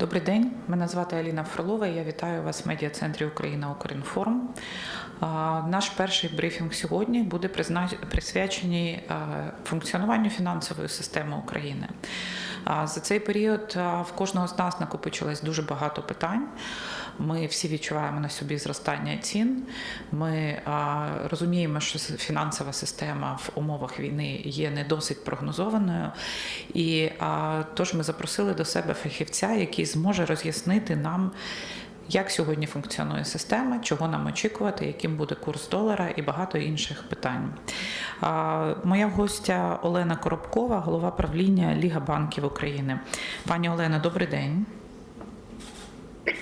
Добрий день, мене звати Аліна Фролова. Я вітаю вас в медіа-центрі Україна Укрінформ. Наш перший брифінг сьогодні буде присвячений функціонуванню фінансової системи України. За цей період в кожного з нас накопичилось дуже багато питань. Ми всі відчуваємо на собі зростання цін. Ми розуміємо, що фінансова система в умовах війни є не досить прогнозованою. І тож ми запросили до себе фахівця, який зможе роз'яснити нам. Як сьогодні функціонує система, чого нам очікувати, яким буде курс долара і багато інших питань. Моя гостя Олена Коробкова, голова правління Ліга банків України. Пані Олена, добрий день.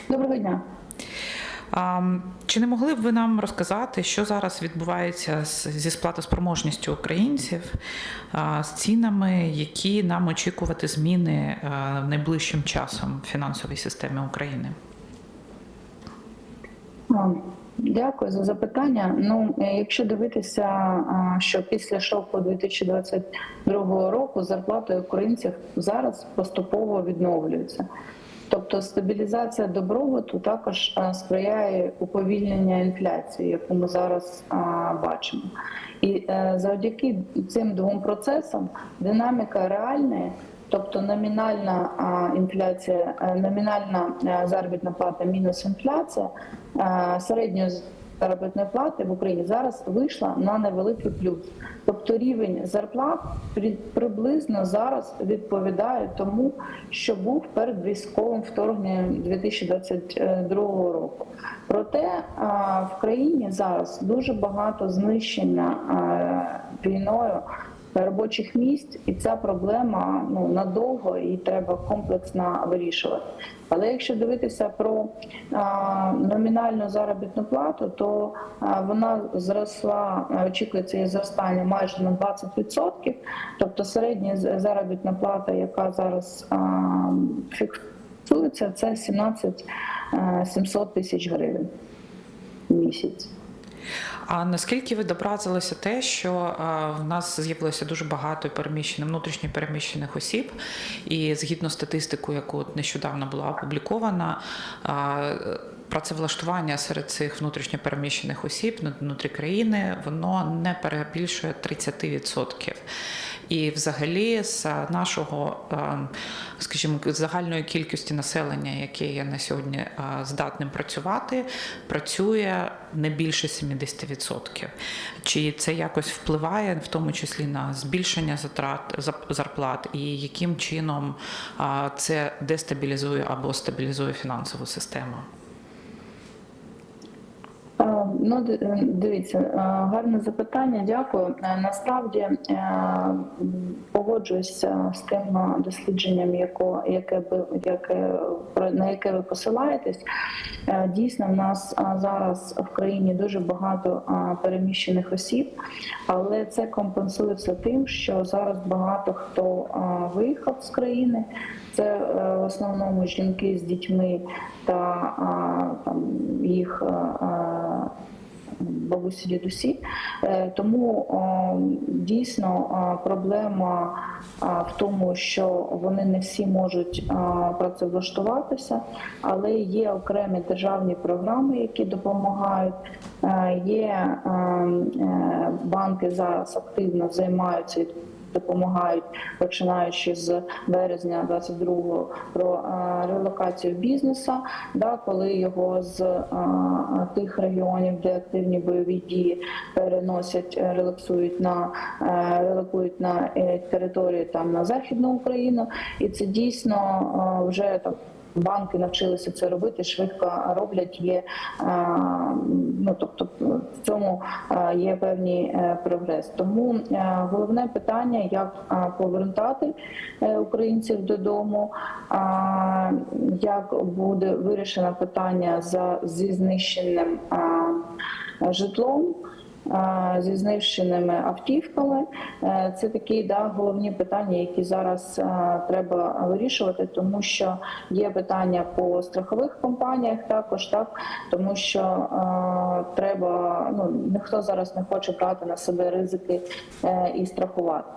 Доброго дня. Чи не могли б ви нам розказати, що зараз відбувається зі сплатоспроможністю українців, з цінами, які нам очікувати зміни найближчим часом в фінансовій системі України? Дякую за запитання. Ну, е, якщо дивитися, що після шоку 2022 року зарплати українців зараз поступово відновлюються. Тобто стабілізація добробуту також сприяє уповільнення інфляції, яку ми зараз бачимо. І е, завдяки цим двом процесам динаміка реальної Тобто номінальна інфляція, е, номінальна е, заробітна плата мінус інфляція е, середньої заробітної плати в Україні зараз вийшла на невеликий плюс. Тобто рівень зарплат при- приблизно зараз відповідає тому, що був перед військовим вторгненням 2022 року. Проте в країні зараз дуже багато знищення війною робочих місць, і ця проблема ну надовго і треба комплексно вирішувати. Але якщо дивитися про а, номінальну заробітну плату, то а, вона зросла, очікується її зростання майже на 20%. Тобто середня заробітна плата, яка зараз фіксується, це 17 а, 700 тисяч гривень місяць. А наскільки ви добразилися те, що а, в нас з'явилося дуже багато переміщених внутрішньо переміщених осіб, і згідно статистику, яку нещодавно була опублікована, а, працевлаштування серед цих внутрішньо переміщених осіб ну, внутрі країни воно не перебільшує 30%. І взагалі з нашого, е, скажімо, загальної кількості населення, яке є на сьогодні е, здатним працювати, працює не більше 70%. Чи це якось впливає, в тому числі на збільшення затрат зарплат, і яким чином е, це дестабілізує або стабілізує фінансову систему? Ну, дивіться, е, гарне запитання, дякую. Е, Насправді е, погоджуюся з тим дослідженням, яке яке на яке ви посилаєтесь. Дійсно, в нас зараз в країні дуже багато переміщених осіб, але це компенсується тим, що зараз багато хто виїхав з країни. Це в основному жінки з дітьми та там їх бабусі дідусі. Е, Тому дійсно проблема в тому, що вони не всі можуть працевлаштуватися, але є окремі державні програми, які допомагають. Е, Є е, банки зараз активно займаються допомагають, починаючи з березня 22-го про е, релокацію бізнесу, да, коли його з е, тих регіонів, де активні бойові дії переносять, е, релаксують на релокують на території там на західну Україну, і це дійсно вже так. Банки навчилися це робити, швидко роблять. Є е, ну тобто в цьому е, є певний е, прогрес. Тому головне питання, як повертати українців додому, як буде вирішено питання за зі знищеним житлом. Зі знищеними автівками Е, це такі да головні питання, які зараз треба вирішувати, тому що є питання по страхових компаніях, також так, тому що треба ну ніхто зараз не хоче брати на себе ризики е, і страхувати.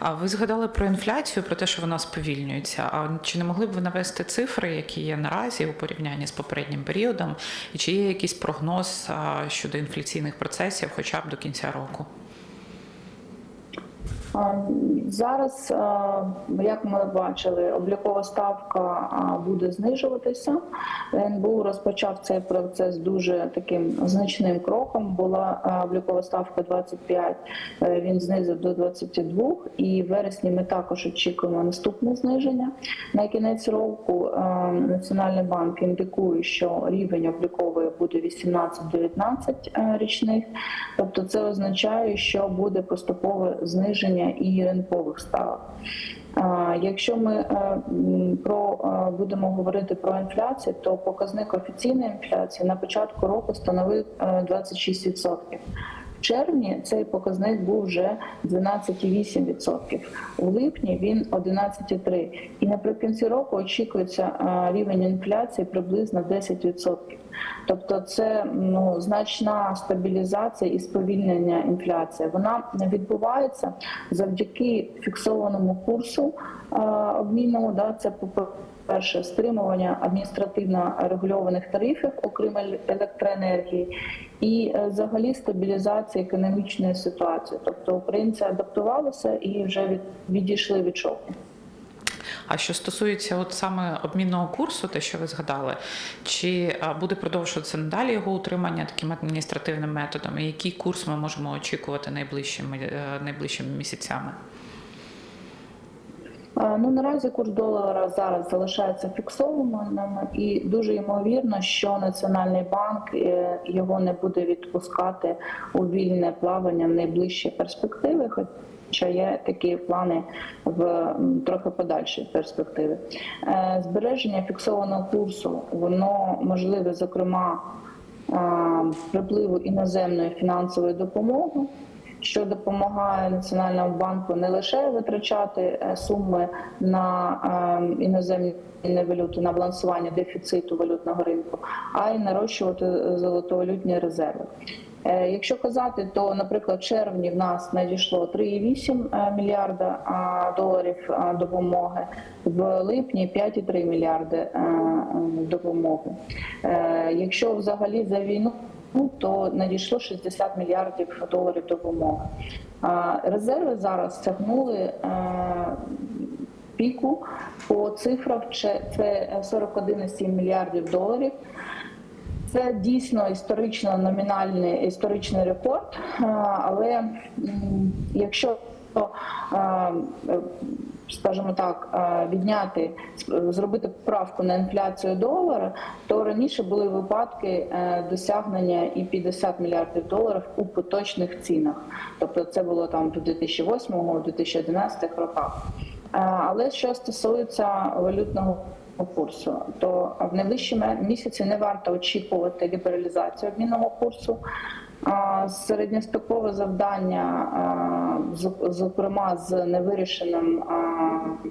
А ви згадали про інфляцію, про те, що вона сповільнюється. А чи не могли б ви навести цифри, які є наразі у порівнянні з попереднім періодом, і чи є якийсь прогноз щодо інфляційних процесів, хоча б до кінця року? Зараз, як ми бачили, облікова ставка буде знижуватися. НБУ розпочав цей процес дуже таким значним кроком. Була облікова ставка 25, е, він знизив до 22, і в вересні ми також очікуємо наступне зниження. На кінець року Національний банк індикує, що рівень облікової буде 18-19 е, річних. Тобто це означає, що буде поступове зниження і ринкових ставок. Якщо ми е, про е, будемо говорити про інфляцію, то показник офіційної інфляції на початку року становив е, 26%. Червні цей показник був вже 12,8%. У липні він 11,3%. І наприкінці року очікується рівень інфляції приблизно 10%. Тобто це ну, значна стабілізація і сповільнення інфляції. Вона відбувається завдяки фіксованому курсу е, обмінному. Да, це по перше стримування адміністративно регульованих тарифів, окрім електроенергії, і е, взагалі стабілізація економічної ситуації. Тобто українці адаптувалися і вже відійшли від шоку. А що стосується от саме обмінного курсу, те, що ви згадали, чи буде продовжуватися надалі його утримання таким адміністративним методом? І який курс ми можемо очікувати найближчими е, найближчими місяцями? Ну наразі курс долара зараз залишається фіксованим, і дуже ймовірно, що Національний банк е, його не буде відпускати у вільне плавання в найближчі перспективи. Хоча є такі плани в трохи подальшій перспективі. Е, Збереження фіксованого курсу воно можливе, зокрема, припливу іноземної фінансової допомоги що допомагає Національному банку не лише витрачати е, суми на е, іноземні валюти на балансування дефіциту валютного ринку, а й нарощувати золотовалютні резерви. Е, Якщо казати, то, наприклад, в червні в нас надійшло 3,8 мільярда доларів допомоги, в липні 5,3 мільярди е, е, допомоги. Е, Якщо взагалі за війну Ну, то надійшло 60 мільярдів доларів допомоги. Резерви зараз сягнули е, піку по цифрах. це- Це 41,7 мільярдів доларів. Це дійсно історично номінальний історичний рекорд, е, але якщо е, скажімо так, е, відняти, зробити поправку на інфляцію долара, то раніше були випадки е, досягнення і 50 мільярдів доларів у поточних цінах. Тобто це було там до 2008-2011 роках. Е, Але що стосується валютного курсу, то в найближчі місяці не варто очікувати лібералізацію обмінного курсу. Середньострокове завдання, зокрема з невирішеним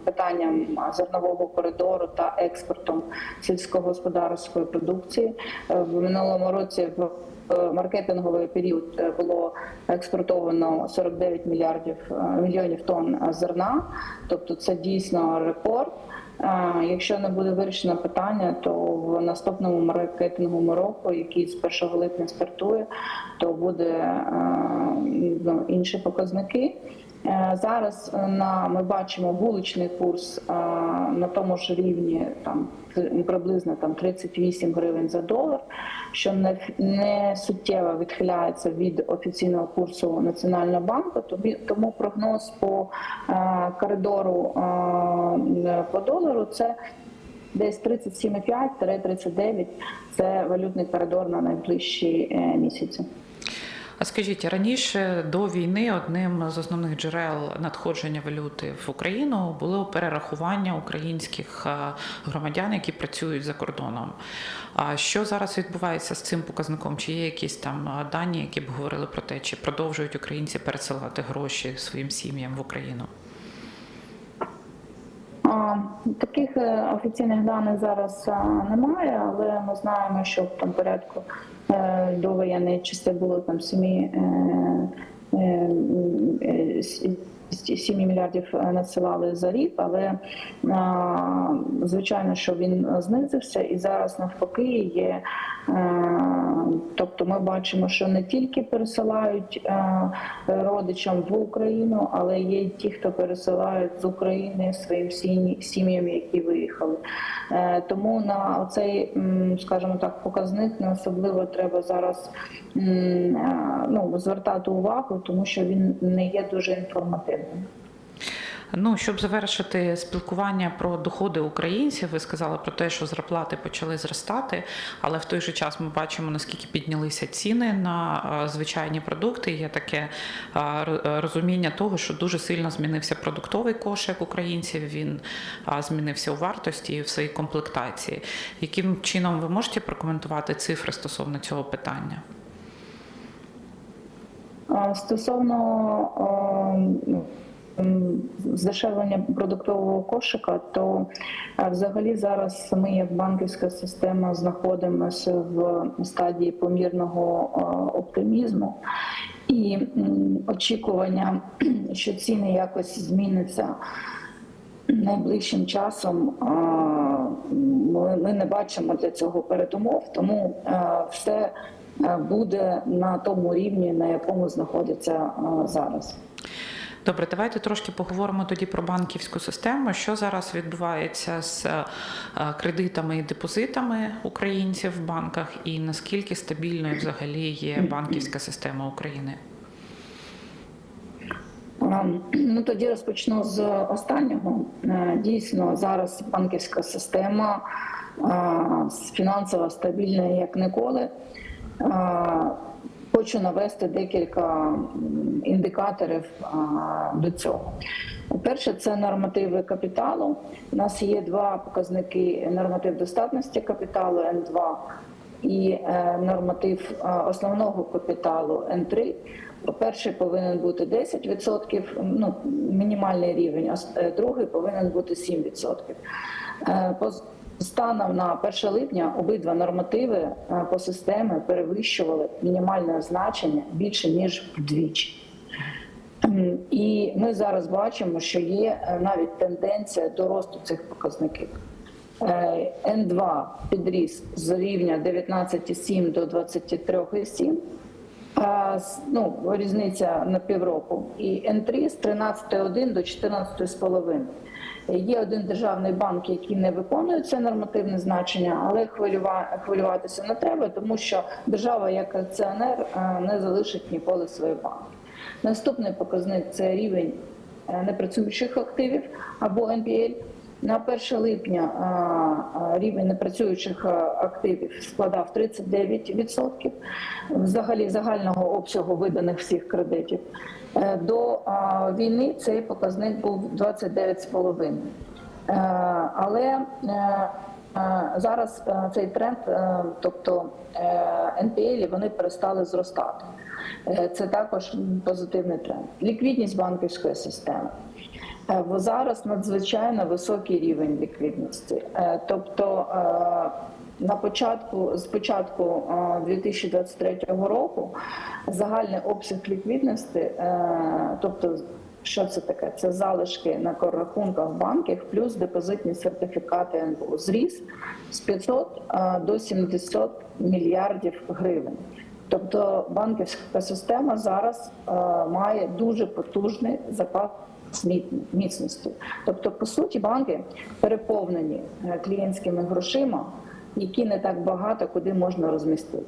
питанням зернового коридору та експортом сільськогосподарської продукції Е, в минулому році в е, маркетинговий період е, було експортовано 49 мільярдів мільйонів тонн зерна, тобто це дійсно рекорд. Якщо не буде вирішено питання, то в наступному маркетинговому року, який з 1 липня стартує, то буде ну, інші показники. Е, Зараз е, на ми бачимо вуличний курс е, на тому ж рівні, там приблизно там 38 гривень за долар, що не, не суттєво відхиляється від офіційного курсу Національного банку. Тобі тому прогноз по коридору по долару це десь 37,5-39 – це валютний коридор на найближчі місяці. А скажіть, раніше до війни одним з основних джерел надходження валюти в Україну було перерахування українських е, громадян, які працюють за кордоном. А що зараз відбувається з цим показником? Чи є якісь там е, дані, які б говорили про те, чи продовжують українці пересилати гроші своїм сім'ям в Україну? Таких е, офіційних даних зараз е, немає, але ми знаємо, що в там порядку е, до воєнної часи було там сім'ї е, е, е, с- 7 мільярдів е, надсилали за рік, але звичайно, що він знизився і зараз навпаки є. Е, Тобто ми бачимо, що не тільки пересилають е, родичам в Україну, але є й ті, хто пересилають з України своїм сім'ям, які виїхали. Е, Тому на цей, скажімо так, показник не особливо треба зараз ну, звертати увагу, тому що він не є дуже інформативним. Ну, щоб завершити спілкування про доходи українців, ви сказали про те, що зарплати почали зростати, але в той же час ми бачимо, наскільки піднялися ціни на е, звичайні продукти. Є таке е, розуміння того, що дуже сильно змінився продуктовий кошик українців. Він е, змінився у вартості і в своїй комплектації. Яким чином ви можете прокоментувати цифри стосовно цього питання? Стосовно м, здешевлення продуктового кошика, то е, взагалі зараз ми, як банківська система, знаходимося в стадії помірного е, оптимізму і очікування, що ціни якось зміняться найближчим часом. Ми, не бачимо для цього передумов, тому е, все буде на тому рівні, на якому знаходиться зараз. Добре, давайте трошки поговоримо тоді про банківську систему. Що зараз відбувається з е, кредитами і депозитами українців в банках, і наскільки стабільною взагалі є банківська система України? Ну тоді розпочну з останнього. Е, Дійсно, зараз банківська система фінансово стабільна як ніколи. Хочу навести декілька індикаторів до цього. Перше, це нормативи капіталу. У нас є два показники: норматив достатності капіталу Н2 і е, норматив основного капіталу Н3. Перший повинен бути 10%, ну, мінімальний рівень, а е, другий повинен бути 7%. Станом на 1 липня обидва нормативи е, по системі перевищували мінімальне значення більше ніж вдвічі. І ми зараз бачимо, що є е, навіть тенденція до росту цих показників. Е, Н2 підріс з рівня 19,7 до 23,7. А, ну, різниця на півроку. І Н3 з 13,1 до 14,5. Є один державний банк, який не виконує це нормативне значення, але хвилюватися не треба, тому що держава як акціонер е, не залишить ніколи свої банки. Наступний показник це рівень е, непрацюючих активів або NPL. На 1 липня а, рівень непрацюючих активів складав 39% взагалі загального обсягу виданих всіх кредитів. Е, До війни цей показник був 29,5%. Е, Але е, зараз цей тренд, тобто НПЛ, вони перестали зростати. Це також позитивний тренд. Ліквідність банківської системи. Бо зараз надзвичайно високий рівень ліквідності. Тобто на початку, з початку е, 2023 року загальний обсяг ліквідності, е, тобто що це таке? Це залишки на рахунках банків плюс депозитні сертифікати НБУ зріс з 500 е, до 70 мільярдів гривень. Тобто банківська система зараз е, має дуже потужний запас міцності. Тобто, по суті, банки переповнені е, клієнтськими грошима, які не так багато куди можна розмістити.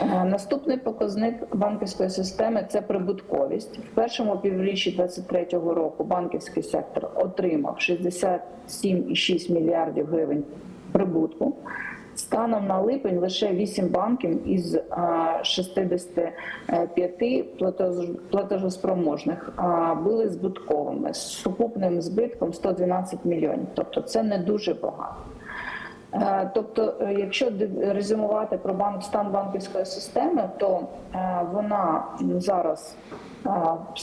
Е, Наступний показник банківської системи це прибутковість. В першому півріччі 2023 року банківський сектор отримав 67,6 мільярдів гривень прибутку. Станом на липень лише 8 банків із а, 65 платеж- платежоспроможних були збитковими з сукупним збитком 112 мільйонів. Тобто це не дуже багато. Е, Тобто, е, якщо резюмувати про банк стан банківської системи, то е, вона зараз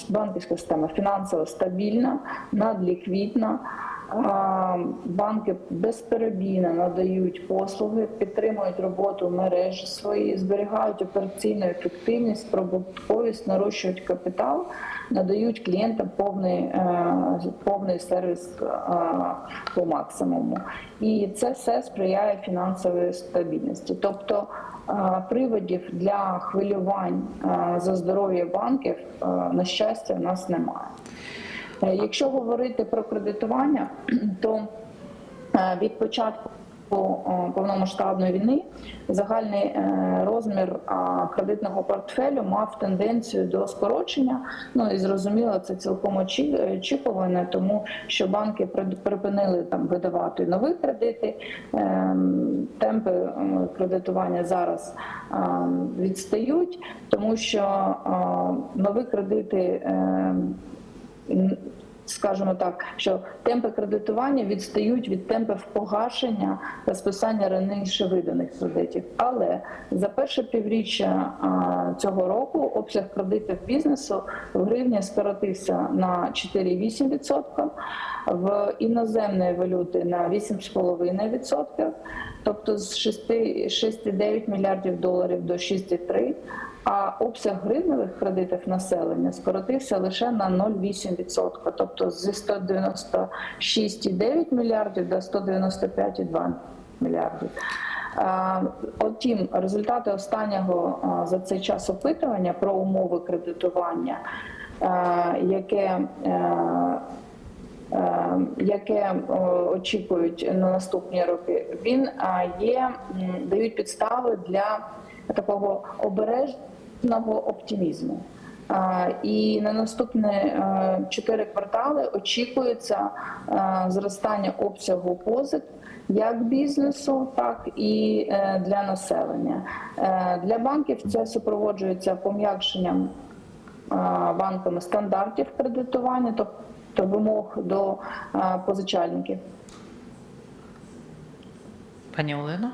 банківська система фінансово стабільна, надліквідна. Банки безперебійно надають послуги, підтримують роботу мереж свої, зберігають операційну ефективність, прибутковість, нарощують капітал, надають клієнтам повний, е, повний сервіс е, по максимуму. І це все сприяє фінансовій стабільності. Тобто е, приводів для хвилювань за здоров'я банків, на щастя, в нас немає. Е, Якщо говорити про кредитування, то е, від початку повномасштабної війни загальний е, розмір кредитного портфелю мав тенденцію до скорочення. Ну і зрозуміло, це цілком очікуване, тому що банки припинили там видавати нові кредити. Ем, Темпи ем, кредитування зараз ем, відстають, тому що ем, нові кредити. Скажімо так, що темпи кредитування відстають від темпів погашення та списання раніше виданих кредитів. Але за перше півріччя цього року обсяг кредитів бізнесу в гривні скоротився на 4,8%, в іноземної валюти на 8,5%, тобто з 6 6,9 мільярдів доларів до 6,3%. А обсяг гривневих кредитів населення скоротився лише на 0,8%, тобто зі 196,9 мільярдів до 195,2 мільярдів. А, Утім, результати останнього за цей час опитування про умови кредитування, яке е, яке е, очікують на наступні роки, він є дають підстави для такого обережного оптимізму. І на наступні е, чотири квартали очікується е, зростання обсягу позик як бізнесу, так і е, для населення. Е, Для банків це супроводжується пом'якшенням е, банками стандартів кредитування, тобто вимог до е, позичальників. Пані Олено?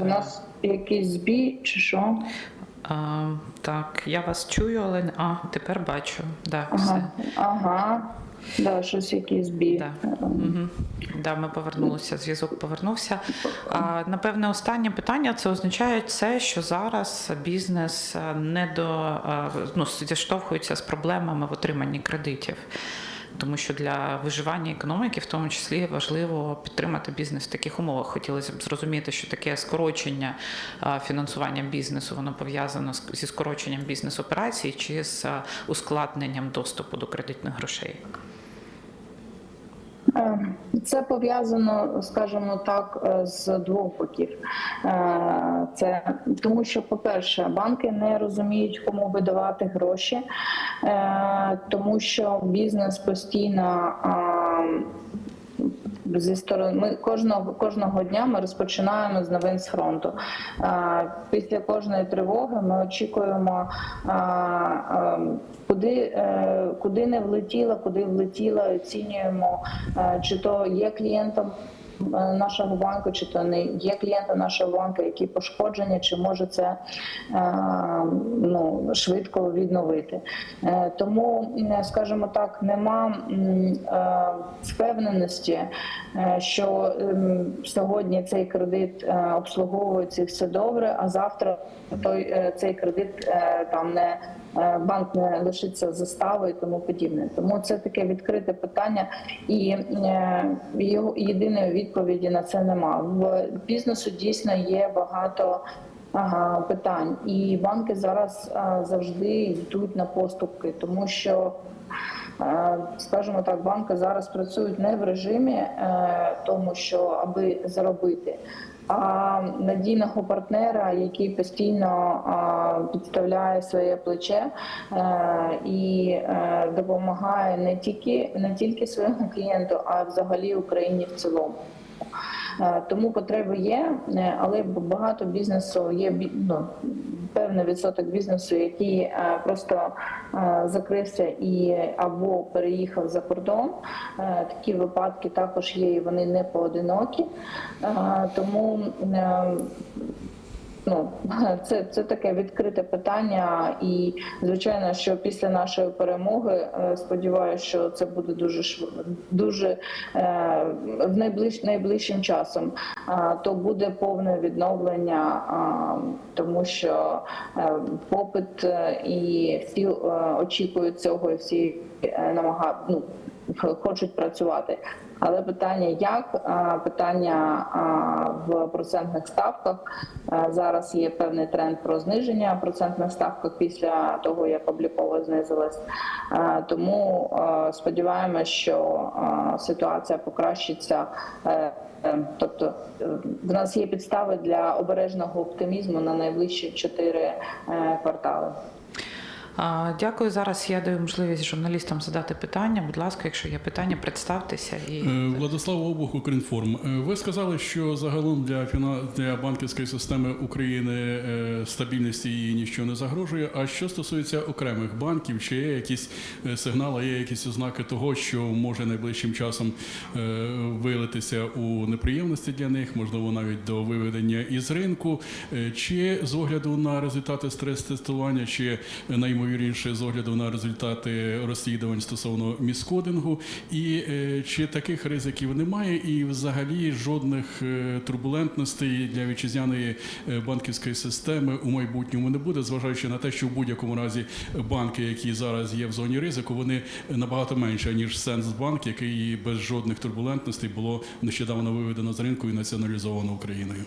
У нас якийсь збій чи що? А, так, я вас чую, але а, тепер бачу. Все. Ага, ага. Да, щось якийсь збій. Да. Угу. Да, ми повернулися, зв'язок повернувся. А, напевне, останнє питання це означає це, що зараз бізнес е, не до е, ну, зіштовхується з проблемами в отриманні кредитів. Тому що для виживання економіки, в тому числі, важливо підтримати бізнес в таких умовах. Хотілося б зрозуміти, що таке скорочення фінансування бізнесу воно пов'язано зі скороченням бізнес-операцій чи з ускладненням доступу до кредитних грошей. Е, Це пов'язано, скажімо так, е, з двох боків. Е, Це тому, що, по-перше, банки не розуміють, кому видавати гроші, тому що бізнес постійно. Зі сторони ми кожного кожного дня ми розпочинаємо з новин з фронту. Після кожної тривоги ми очікуємо, куди, е, куди не влетіла, куди влетіла, оцінюємо, е, чи то є клієнтом нашого банку, чи то не є клієнтом нашого банку, які пошкоджені, чи може це е, ну, швидко відновити. Е, Тому, скажімо так, нема е, впевненості, е, що ем, сьогодні цей кредит е, обслуговується і все добре, а завтра той е, цей кредит е, там не е, банк не лишиться застави і тому подібне. Тому це таке відкрите питання, і е, його єдиної відповіді на це нема. В бізнесу дійсно є багато. Ага, питань, і банки зараз завжди йдуть на поступки, тому що, скажімо так, банки зараз працюють не в режимі е, тому, що аби заробити, надійного партнера, який постійно підставляє своє плече е, і е, допомагає не тільки не тільки своєму клієнту, а взагалі Україні в цілому. Е, Тому потреби є, е, але багато бізнесу є ну, певний відсоток бізнесу, який е, просто закрився і або переїхав за кордон. Такі випадки також є, і вони не поодинокі. Тому Ну, це, це таке відкрите питання, і звичайно, що після нашої перемоги е, сподіваюся, що це буде дуже шв- дуже е, в найближ, найближчим часом. А, то буде повне відновлення, а, тому що е, попит е, і всі е, очікують цього, і всі е, намага, ну, хочуть працювати. Але питання як питання в процентних ставках зараз є певний тренд про зниження процентних ставок після того, як обліково знизилась. Тому сподіваємося, що ситуація покращиться. Е, е, Тобто е, в нас є підстави для обережного оптимізму на найближчі чотири е, квартали. Дякую. Зараз я даю можливість журналістам задати питання. Будь ласка, якщо є питання, представтеся і Е, Владислав Обух, Укрінформ. Е, Ви сказали, що загалом для фіна... для банківської системи України е, стабільності її нічого не загрожує. А що стосується окремих банків, чи є якісь сигнали, є якісь ознаки того, що може найближчим часом вилитися у неприємності для них, можливо, навіть до виведення із ринку, чи з огляду на результати стрес-тестування, чи е, найімовірніше з огляду на результати розслідувань стосовно міскодингу, і е, чи таких ризиків немає, і взагалі жодних е, турбулентностей для вітчизняної е, банківської системи у майбутньому не буде, зважаючи на те, що в будь-якому разі банки, які зараз є в зоні ризику, вони набагато менше ніж Сенсбанк, який без жодних турбулентностей було нещодавно виведено з ринку і націоналізовано Україною.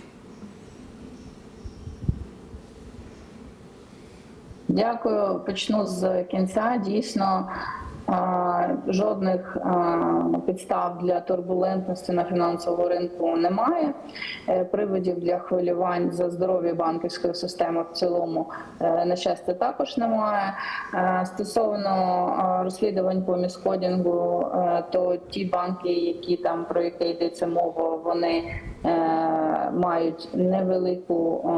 Дякую. Почну з кінця. Дійсно, жодних підстав для турбулентності на фінансовому ринку немає. Е, Приводів для хвилювань за здоров'я банківської системи в цілому, е, на щастя, також немає. Е, Стосовно розслідувань по міскодінгу, то ті банки, які там про які йдеться мова, вони мають невелику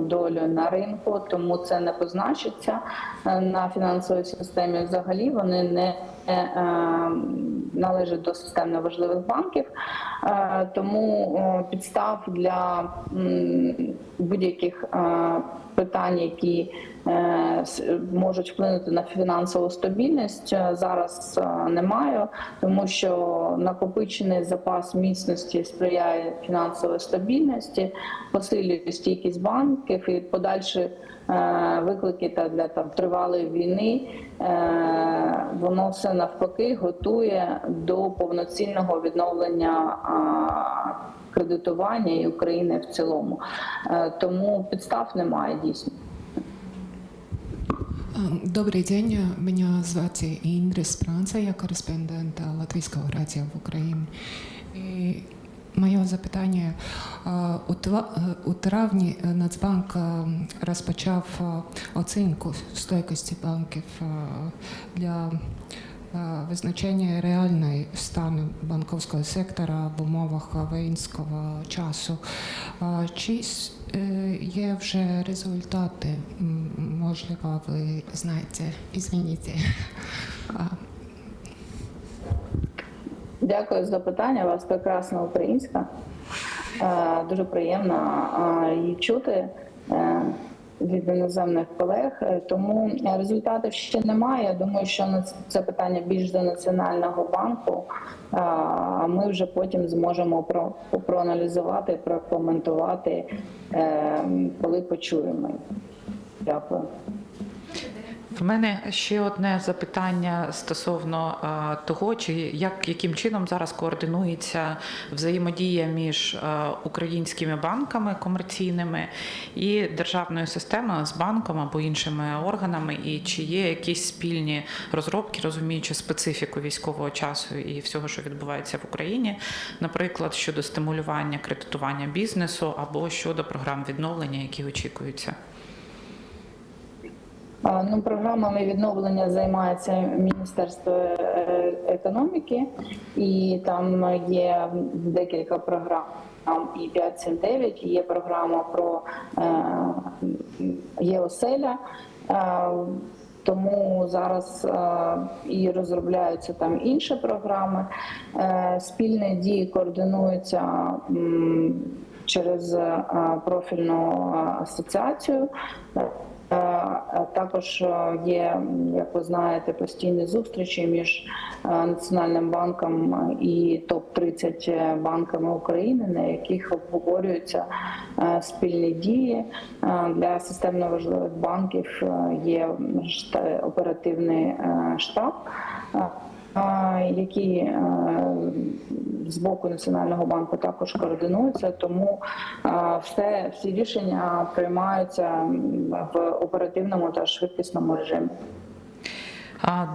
долю на ринку, тому це не позначиться на фінансовій системі. Взагалі вони не е, належать до системно важливих банків, Е, тому е, підстав для будь-яких е, питань, які е, можуть вплинути на фінансову стабільність, е, зараз е, немає, тому що накопичений запас міцності сприяє фінансовій стабільності, посилює стійкість банків і подальші е, виклики та для там тривалої війни. е, Воно все навпаки готує до повноцінного відновлення кредитування і України в цілому. Е, Тому підстав немає дійсно. Добрий день, мене звати Індрис Пранца, я кореспондент Латвійського радіо в Україні. І моє запитання. У тва- у травні Нацбанк розпочав а, оцінку стойкості банків для визначення реальної стану банковського сектора в умовах воїнського часу. Чи е, є вже результати? Можливо, ви знаєте, і А, Дякую за питання. У вас прекрасна українська. Е, Дуже приємно е, її чути е, від іноземних колег. Е, Тому результатів ще немає. Я думаю, що це- питання більш до національного банку. Е, А ми вже потім зможемо про проаналізувати, прокоментувати, е, коли почуємо. Дякую. В мене ще одне запитання стосовно е, того, чи як яким чином зараз координується взаємодія між е, українськими банками комерційними і державною системою з банком або іншими органами, і чи є якісь спільні розробки, розуміючи специфіку військового часу і всього, що відбувається в Україні, наприклад, щодо стимулювання кредитування бізнесу або щодо програм відновлення, які очікуються. Ну, програмами відновлення займається Міністерство е, економіки, і там є декілька програм. Там І 579, і є програма про е, є оселя. Е, тому зараз і розробляються там інші програми. Е, спільні дії координуються через профільну асоціацію. Е, е, Також е, є, як ви знаєте, постійні зустрічі між Національним банком і топ 30 банками України, на яких обговорюються спільні дії для системно важливих банків. Є оперативний штаб. Які е, з боку національного банку також координуються, тому е, все всі рішення приймаються в оперативному та швидкісному режимі.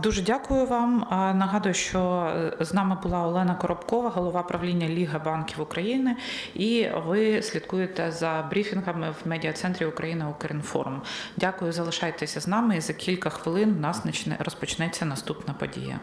Дуже дякую вам. Нагадую, що е, з нами була Олена Коробкова, голова правління Ліга банків України, і ви слідкуєте за брифінгами в медіа-центрі Україна Укрінформ. Дякую, залишайтеся з нами. І за кілька хвилин в нас розпочнеться наступна подія.